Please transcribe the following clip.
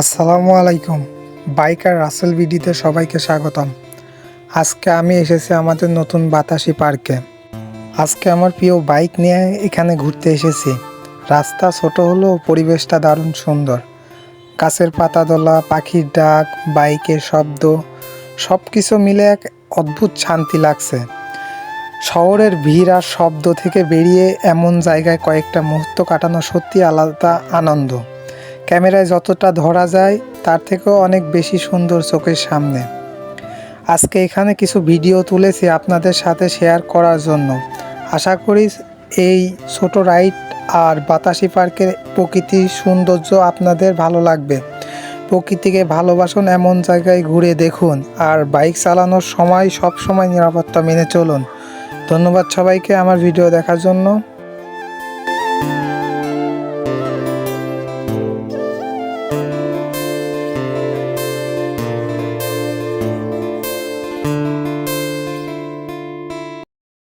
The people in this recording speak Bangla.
আসসালামু আলাইকুম। বাইকার রাসেল বিডিতে সবাইকে স্বাগতম। আজকে আমি এসেছি আমাদের নতুন বাতাসি পার্কে। আজকে আমার প্রিয় বাইক নিয়ে এখানে ঘুরতে এসেছি। রাস্তা ছোট হলেও পরিবেশটা দারুণ সুন্দর। গাছের পাতা দোলা পাখির ডাক, বাইকের শব্দ সব কিছু মিলে এক অদ্ভুত শান্তি লাগছে। শহরের ভিড় আর শব্দ থেকে বেরিয়ে এমন জায়গায় কয়েকটা মুহূর্ত কাটানো সত্যি আলাদা আনন্দ। ক্যামেরায় যতটা ধরা যায়, তার থেকেও অনেক বেশি সুন্দর চোখের সামনে। আজকে এখানে কিছু ভিডিও তুলেছি আপনাদের সাথে শেয়ার করার জন্য। আশা করি এই ছোট রাইড আর বাতাসি পার্কের প্রকৃতির সৌন্দর্য আপনাদের ভালো লাগবে। প্রকৃতিকে ভালোবাসুন, এমন জায়গায় ঘুরে দেখুন আর বাইক চালানোর সময় সব সময় নিরাপত্তা মেনে চলুন। ধন্যবাদ সবাইকে আমার ভিডিও দেখার জন্য।